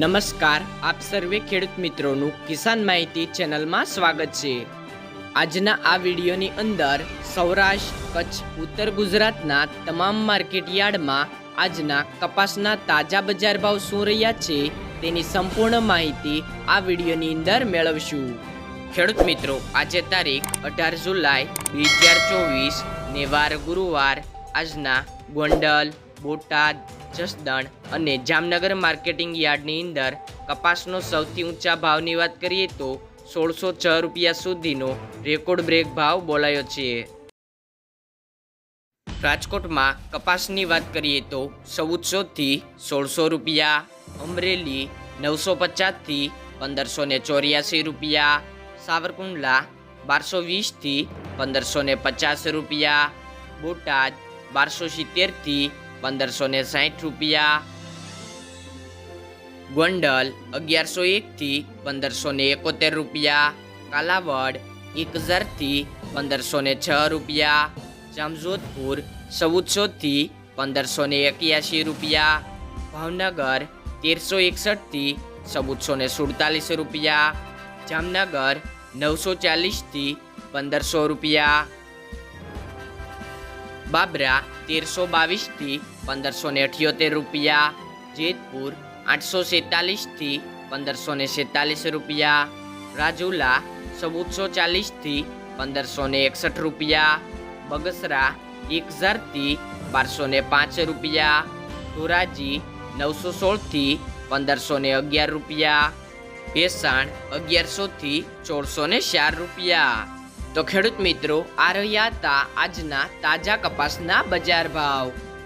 નમસ્કાર, આપ સર્વે ખેડૂત મિત્રોનું કિસાન માહિતી ચેનલમાં સ્વાગત છે. આજના આ વિડીયોની અંદર સૌરાષ્ટ્ર, કચ્છ, ઉત્તર ગુજરાતના તમામ માર્કેટ યાર્ડમાં આજના કપાસના તાજા બજાર ભાવ શું રહ્યા છે તેની સંપૂર્ણ માહિતી આ વિડીયોની અંદર મેળવશું. ખેડૂત મિત્રો, આજે તારીખ અઢાર જુલાઈ બે હજાર ચોવીસ, ને વાર ગુરુવાર આજના ગોંડલ, બોટાદ જસદણ અને જામનગર માર્કેટિંગ યાર્ડની અંદર કપાસનો સૌથી ઊંચા ભાવની વાત કરીએ તો સોળસો છ રૂપિયા સુધીનો રેકોર્ડ બ્રેક ભાવ બોલાયો છે. રાજકોટમાં કપાસની વાત કરીએ તો ચૌદસોથી સોળસો રૂપિયા, અમરેલી નવસો પચાસથી પંદરસો ને ચોર્યાસી રૂપિયા, સાવરકુંડલા બારસો વીસથી પંદરસો ને પચાસ રૂપિયા, બોટાદ બારસો સિત્તેરથી પંદરસો ને સાઠ રૂપિયા. ગોંડલ અગિયારસો એકથી પંદરસો ને એકોતેર રૂપિયા. કાલાવડ એક હજારથી પંદરસો ને છ રૂપિયા. જામજોધપુર ચૌદસોથી પંદરસો ને એક્યાસી રૂપિયા. ભાવનગર તેરસો એકસઠથી ચૌદસો ને સુડતાલીસ રૂપિયા. જામનગર નવસો ચાલીસથી પંદરસો રૂપિયા. બાબરા તેરસો બાવીસથી પંદરસો ને અઠ્યોતેર રૂપિયા, જેતપુર આઠસો સેતાલીસથી પંદરસો ને સેતાલીસ રૂપિયા, રાજુલા ચૌદસો ચાલીસથી પંદરસો ને એકસઠ રૂપિયા, બગસરા એક હજારથી બારસો ને પાંચ રૂપિયા, ધોરાજી નવસો સોળથી પંદરસો ને અગિયાર રૂપિયા, ભેસાણ અગિયારસોથી ચોળસો ને ચાર રૂપિયા. તો ખેડૂત મિત્રો આ રહ્યા હતા આજના તાજા કપાસના બજાર ભાવ.